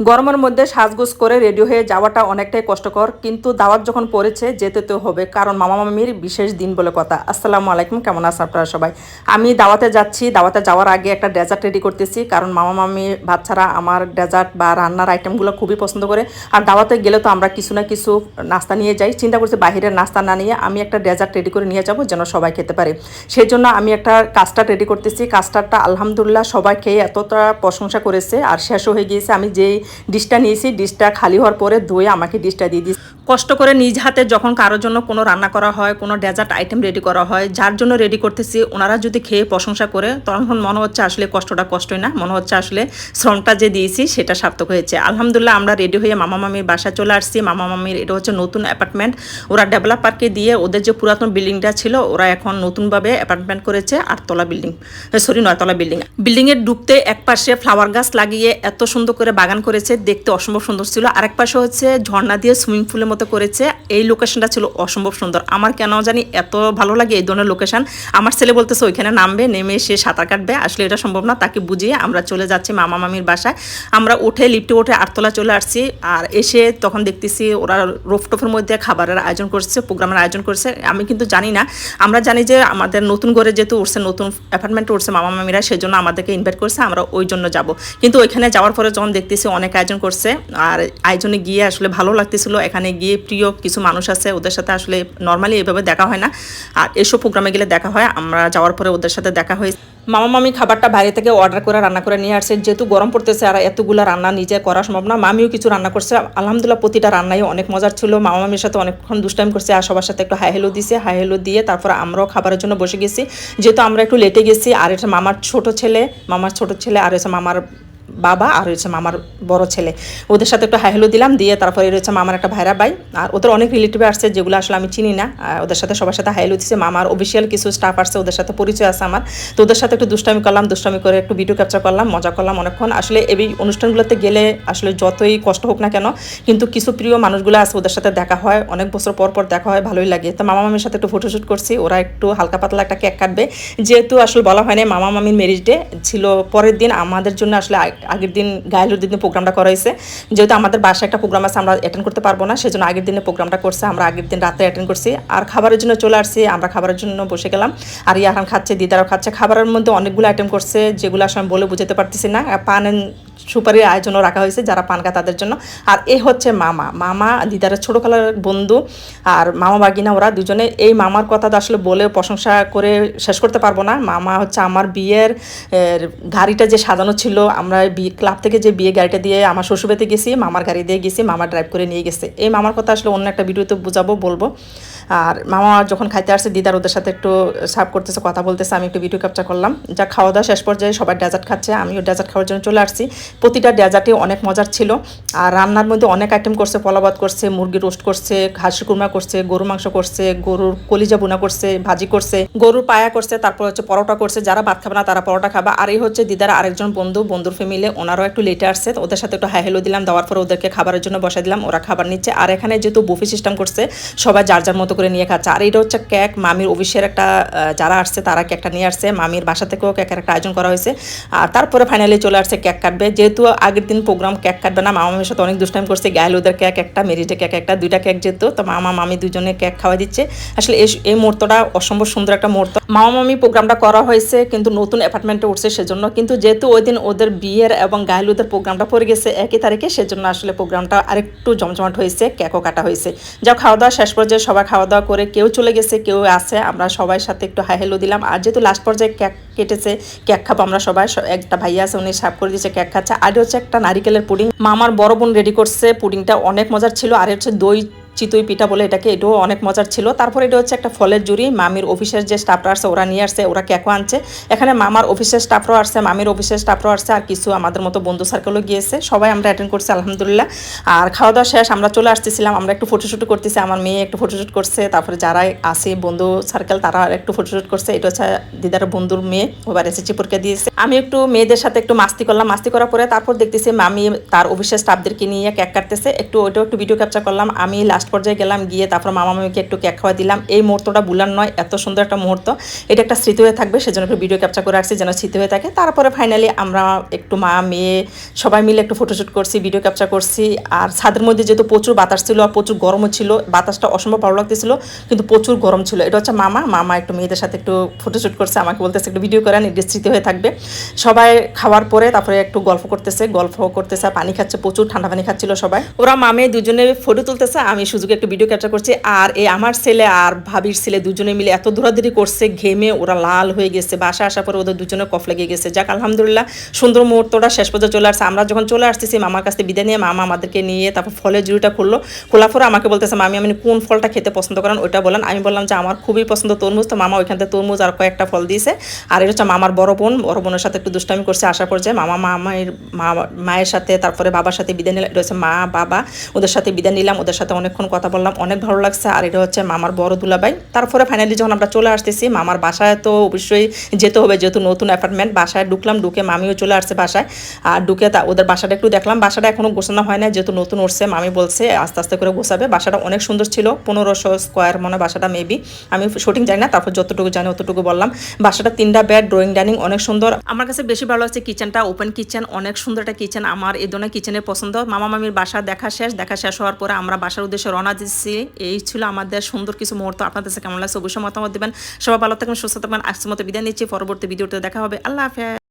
গরমের মধ্যে সাজগোজ করে রেডি হয়ে যাওয়াটা অনেকটাই কষ্টকর, কিন্তু দাওয়াত যখন পড়েছে যেতে তো হবে, কারণ মামা মামির বিশেষ দিন বলে কথা। আসসালামু আলাইকুম, কেমন আছেন আপনারা সবাই? আমি দাওয়াতে যাচ্ছি, দাওয়াতে যাওয়ার আগে একটা ডেজার্ট রেডি করতেছি, কারণ মামা মামি বাচ্চারা আমার ডেজার্ট বা রান্নার আইটেমগুলো খুবই পছন্দ করে। আর দাওয়াতে গেলে তো আমরা কিছু না কিছু নাস্তা নিয়ে যাই। চিন্তা করছি বাইরের নাস্তা না নিয়ে আমি একটা ডেজার্ট রেডি করে নিয়ে যাব, যেন সবাই খেতে পারে। সেই জন্য আমি একটা কাস্টার্ড রেডি করতেছি। কাস্টার্ডটা আলহামদুলিল্লাহ সবাই খেয়ে এতটা প্রশংসা করেছে, আর শেষও হয়ে গিয়েছে। আমি যেই ডিশটা নিয়েছি ডিশটা খালি হওয়ার পরে ধুয়ে আমাকে ডিশটা দিয়ে দিয়েছি। কষ্ট করে নিজ হাতে যখন কারোর জন্য কোনো রান্না করা হয়, কোনো ডেজার্ট আইটেম রেডি করা হয়, যার জন্য রেডি করতেছি, ওনারা যদি খেয়ে প্রশংসা করে, তখন মনে হচ্ছে আসলে কষ্টটা কষ্টই না। মনে হচ্ছে আসলে শ্রমটা যে দিয়েছি, সেটা সার্থক হয়েছে। আলহামদুলিল্লাহ, আমরা রেডি হয়ে মামা মামির বাসায় চলে আসছি। মামা মামির, এটা হচ্ছে নতুন অ্যাপার্টমেন্ট ওরা ডেভেলপারকে দিয়ে ওদের যে পুরাতন বিল্ডিংটা ছিল, ওরা এখন নতুনভাবে অ্যাপার্টমেন্ট করেছে আটতলা বিল্ডিং সরি নয়তলা বিল্ডিং বিল্ডিংয়ে ঢুকতে এক পাশে ফ্লাওয়ার গাছ লাগিয়ে এত সুন্দর করে বাগান করেছে, দেখতে অসম্ভব সুন্দর ছিল। আরেক পাশে হচ্ছে ঝর্ণা দিয়ে সুইমিং পুলের মতো করেছে, এই লোকেশনটা ছিল অসম্ভব সুন্দর। আমার কেন জানি এত ভালো লাগে এই ধরনের লোকেশন আমার ছেলে বলতেছে, ওইখানে নামবে, নেমে সে সাঁতার কাটবে। আসলে এটা সম্ভব না, তাকে বুঝিয়ে আমরা চলে যাচ্ছি মামা মামির বাসায়। আমরা উঠে লিফটে উঠে আটতলা চলে আসছি, আর এসে তখন দেখতেছি ওরা রোফটফের মধ্যে খাবারের আয়োজন করছে, প্রোগ্রামের আয়োজন করছে। আমি কিন্তু জানি না, আমরা জানি যে আমাদের নতুন ঘরে যেহেতু উঠছে, নতুন অ্যাপার্টমেন্ট উঠছে মামা মামিরা সেই জন্য আমাদেরকে ইনভাইট করছে, আমরা ওই জন্য যাব। কিন্তু ওইখানে যাওয়ার পরে যখন দেখতেছি অনেক আয়োজন করছে, আর আয়োজনে গিয়ে আসলে ভালো লাগতেছিল, এখানে গিয়ে প্রিয় কিছু মানুষ আছে, ওদের সাথে আসলে নর্মালি এভাবে দেখা হয় না। আর এসব প্রোগ্রামে গেলে দেখা হয়, আমরা যাওয়ার পরে ওদের সাথে দেখা হয়েছে মামা মামি খাবারটা বাইরে থেকে অর্ডার করে রান্না করে নিয়ে আসছে যেহেতু গরম পড়তেছে আর এতগুলো রান্না নিজে করা সম্ভব না, মামিও কিছু রান্না করছে। আলহামদুলিল্লাহ প্রতিটা রান্নাই অনেক মজার ছিল। মামা মামির সাথে অনেকক্ষণ দুষ্টাইম করছে আর সবার সাথে একটু হাই হেলো দিছে। হাই হেলো দিয়ে তারপর আমরাও খাবারের জন্য বসে গেছি। যেহেতু আমরা একটু লেটে গেছি, আর এটা মামার ছোট ছেলে, মামার ছোট ছেলে, আর হচ্ছে মামার বাবা আর হচ্ছে মামার বড় ছেলে। ওদের সাথে একটু হাইহেলো দিলাম, দিয়ে তারপরে রয়েছে মামার একটা ভাইরা ভাই। আর ওদের অনেক রিলেটিভ আসছে, যেগুলো আসলে আমি চিনি না। ওদের সাথে সবার সাথে হাইহেলো দিচ্ছে মামার অফিসিয়াল কিছু স্টাফ আসছে, ওদের সাথে পরিচয় আছে আমার। তো ওদের সাথে একটু দুষ্টামি করলাম, দুষ্টামি করে একটু ভিডিও ক্যাপচার করলাম, মজা করলাম অনেকক্ষণ। আসলে এই অনুষ্ঠানগুলোতে গেলে আসলে যতই কষ্ট হোক না কেন, কিন্তু কিছু প্রিয় মানুষগুলো আছে, ওদের সাথে দেখা হয়। অনেক বছর পর পর দেখা হয়, ভালোই লাগে। তো মামা মামির সাথে একটু ফটোশ্যুট করছি, ওরা একটু হালকা পাতলা একটা কেক কাটবে। যেহেতু আসলে বলা হয় না মামা মামির ম্যারেজ ডে ছিল পরের দিন। আমাদের জন্য আসলে আগের দিন গায়েলুর দিনে প্রোগ্রামটা করা হয়েছে। যেহেতু আমাদের বাসায় একটা প্রোগ্রাম আছে, আমরা অ্যাটেন্ড করতে পারব না, সেজন্য আগের দিনে প্রোগ্রামটা করছে, আমরা আগের দিন রাতে অ্যাটেন্ড করছি। আর খাবারের জন্য চলে আসছি, আমরা খাবারের জন্য বসে গেলাম। আর ইয়াহান খাচ্ছে, দিদারাও খাচ্ছে। খাবারের মধ্যে অনেকগুলো আইটেম করছে, যেগুলো আসলে আমি বলে বুঝাতে পারতেছি না। পান সুপারির আয়োজনও রাখা হয়েছে যারা পান খায় তাদের জন্য। আর এ হচ্ছে মামা। মামা দিদারের ছোটো কালার বন্ধু আর মামা বাগিনা ওরা দুজনে এই মামার কথা তো আসলে বলে প্রশংসা করে শেষ করতে পারব না। মামা হচ্ছে আমার বিয়ের গাড়িটা যে সাজানো ছিল, আমরা বিয়ে, ক্লাব থেকে যে বিয়ে গাড়িটা দিয়ে আমার শ্বশুরবাড়িতে গেছি, মামার গাড়ি দিয়ে গেছি, মামা ড্রাইভ করে নিয়ে গেছে। এই মামার কথা আসলে অন্য একটা ভিডিওতে বোঝাবো, বলব। আর মামা যখন খাইতে আসছে, দিদার ওদের সাথে একটু সার্ভ করতেছে, কথা বলতেছে, আমি একটু ভিডিও ক্যাপচার করলাম। যা খাওয়া দাওয়া শেষ পর্যায়ে সবাই ডেজার্ট খাচ্ছে, আমিও ডেজার্ট খাওয়ার জন্য চলে আসছি। প্রতিটা ডেজার্টে অনেক মজার ছিল। আর রান্নার মধ্যে অনেক আইটেম করছে পলাবাদ করছে, মুরগি রোস্ট করছে হাঁসি কুরমা করছে গরু মাংস করছে, গরুর কলিজা বুনা করছে, ভাজি করছে, গরুর পায়া করছে, তারপর হচ্ছে পরোটা করছে। যারা ভাত খাবে না, তারা পরোটা খাবে। আর এই হচ্ছে দিদার আরেকজন বন্ধু, বন্ধুর ফ্যামিলি ওনারাও একটু লেটে আসছে ওদের সাথে একটু হাই হেলো দিলাম, দেওয়ার পর ওদেরকে খাবারের জন্য বসাই দিলাম, ওরা খাবার নিচ্ছে। আর এখানে যেহেতু বুফি সিস্টেম করছে, সবাই যার যার মতো করে নিয়ে খাচ্ছে। আর এটা হচ্ছে কেক মামির অফিসের একটা যারা আসছে, তারা কেকটা নিয়ে আসছে। মামির বাসা থেকেও কেকের একটা আয়োজন করা হয়েছে। আর তারপরে ফাইনালি চলে আসছে কেক কাটবে। যেহেতু আগের দিন প্রোগ্রাম কেক কাটবে না মামা মামির সাথে অনেক দুষ্টাইম করছে গায়েল ওদের কেক একটা মেরিজে কেক একটা, দুইটা কেক যেত তো মামা, মামি দুজনে কেক খাওয়া দিচ্ছে। আসলে এই মুহূর্তটা অসম্ভব সুন্দর একটা মুহূর্ত। মামা মামি প্রোগ্রামটা করা হয়েছে, কিন্তু নতুন অ্যাপার্টমেন্টে উঠছে সেজন্য, কিন্তু যেহেতু ওই দিন ওদের বিয়ের এবং গায়েলুদের প্রোগ্রামটা পড়ে গেছে একই তারিখে, সেজন্য আসলে প্রোগ্রামটা আরেকটু জমজমাট হয়েছে কেকও কাটা হয়েছে। যা খাওয়া দাওয়া শেষ পর্যায়ে সবাই খাওয়া দাওয়া করে কেউ চলে গেছে, কেউ আছে, আমরা সবাই সাথে একটু হাই হেলো দিলাম। আর যেহেতু লাস্ট পর্যায়ে কেক কেটেছে কেক খাব আমরা সবাই একটা ভাইয়া আছে, উনি সাফ করে দিয়েছে কেক খাচ্ছে আর হচ্ছে একটা নারিকেলের পুডিং। মামার বড় বোন রেডি করছে, পুডিংটা অনেক মজার ছিল। আর হচ্ছে দই, চিতই পিঠা বলে এটাকে, এটাও অনেক মজার ছিল। তারপর এটা হচ্ছে একটা ফলের জুড়ি মামির অফিসের যে স্টাফরা আসছে ওরা নিয়ে আসছে ওরা কেকও আনছে। এখানে মামার অফিসের স্টাফরাও আসছে, মামির অফিসের স্টাফরাও আসছে, আর কিছু আমাদের মতো বন্ধু সার্কেলও গিয়েছে। সবাই আমরা অ্যাটেন্ড করছি, আলহামদুলিল্লাহ। আর খাওয়া দাওয়া শেষ, আমরা চলে আসতেছিলাম, আমরা একটু ফটোশ্যুট করতেছি, আমার মেয়ে একটু ফটোশ্যুট করছে। তারপরে যারা আসে বন্ধু সার্কেল তারা একটু ফটোশ্যুট করছে। এটা হচ্ছে দিদার বন্ধুর মেয়ে, ওবার এসেছি পরীক্ষা দিয়েছে। আমি একটু মেয়েদের সাথে একটু মাস্তি করলাম, মাস্তি করার পরে তারপর দেখতেছি মামি তার অফিসের স্টাফদেরকে নিয়ে কেক কাটতেছে। একটু ওইটাও একটু ভিডিও ক্যাপচার করলাম। আমি লাস্ট পর্যায়ে গেলাম, গিয়ে তারপর মামা মামিকে একটু কেক খাওয়া দিলাম। এই মুহূর্তটা বুলার নয়, এত সুন্দর একটা মুহূর্ত। এটা একটা স্মৃতি হয়ে থাকবে, সেজন্য একটু ভিডিও ক্যাপচার করে রাখছি যেন স্মৃতি হয়ে থাকে। তারপরে ফাইনালি আমরা একটু মা, মেয়ে সবাই মিলে একটু ফটোশ্যুট করছি ভিডিও ক্যাপচার করছি। আর ছাদের মধ্যে যেহেতু প্রচুর বাতাস ছিল আর প্রচুর গরমও ছিল, বাতাসটা অসম্ভব ভালো লাগতেছিল, কিন্তু প্রচুর গরম ছিল। এটা হচ্ছে মামা মামা একটু মেয়েদের সাথে একটু ফটোশ্যুট করছে, আমাকে বলতেছে একটু ভিডিও করেন এটা স্মৃতি হয়ে থাকবে। সবাই খাওয়ার পরে তারপরে একটু গল্প করতেছে গল্প করতেছে, পানি খাচ্ছে, প্রচুর ঠান্ডা পানি খাচ্ছিল সবাই। ওরা মামে দুজনে ফটো তুলতেছে, আমি সুযোগে একটু ভিডিও ক্যাপচার করছি। আর এই আমার ছেলে আর ভাবির ছেলে দুজনে মিলে এত দৌড়াদৌড়ি করছে, ঘেমে ওরা লাল হয়ে গেছে। বাসা আসার পরে ওদের দুজনে কফ লেগে গেছে। যাক, আলহামদুলিল্লাহ, সুন্দর মুহূর্তটা শেষ পর্যন্ত চলে আসছে। আমরা যখন চলে আসতেছি, মামার কাছ বিদায় নিয়ে মামা আমাদেরকে নিয়ে তারপর ফলের জুড়িটা খুললো। খোলার পরে আমাকে বলতেছে, মামি আমি কোন ফলটা খেতে পছন্দ করেন? ওইটা বলেন। আমি বললাম যে, আমার খুবই পছন্দ তরমুজ। তো মামা ওইখান থেকে তরমুজ আর কয়েকটা ফল দিয়েছে। আর এটা হচ্ছে মামার বড় বোন। বড় বোনের সাথে একটু দুষ্টামি করছে, আসার পর যে মামা মামায়ের মা, মায়ের সাথে, তারপরে বাবার সাথে বিদায় নিলাম এটা হচ্ছে মা, বাবা, ওদের সাথে বিদায় নিলাম, ওদের সাথে অনেকক্ষণ কথা বললাম, অনেক ভালো লাগছে। আর এটা হচ্ছে মামার বড় দুলাভাই। তারপরে ফাইনালি যখন আমরা চলে আসতেছি, মামার বাসায় তো অবশ্যই যেতে হবে, যেহেতু নতুন অ্যাপার্টমেন্ট বাসায় ঢুকলাম, ঢুকে মামিও চলে আসছে বাসায়। আর ঢুকে তা, ওদের বাসাটা একটু দেখলাম, বাসাটা এখনও গোছানো হয় না যেহেতু নতুন উঠছে, মামি বলছে আস্তে আস্তে করে গোছাবে। বাসাটা অনেক সুন্দর ছিল, পনেরোশো স্কোয়ার মনে বাসাটা মেবি আমি শুটিং জানি না, তারপর যতটুকু জানি, অতটুকু বললাম। বাসাটা তিনটা বেড ড্রয়িং ডাইনিং অনেক সুন্দর। আমার কাছে বেশি ভালো লাগছে কিচেনটা ওপেন কিচেন অনেক সুন্দর একটা কিচেন আমার এই ধরনের কিচেনের পছন্দ। মামা মামির বাসা দেখা শেষ দেখা শেষ হওয়ার পরে আমরা বাসার উদ্দেশ্যে রওনা দিচ্ছি। এই ছিল আমাদের সুন্দর কিছু মুহূর্ত। আপনাদের কাছে কেমন লাগছে অবশ্যই মতামত দেবেন। সবাই ভালো থাকবেন, সুস্থ থাকবেন। আজকের মতো বিদায় নিচ্ছি। পরবর্তী ভিডিওতে দেখা হবে। আল্লাহ হাফেজ।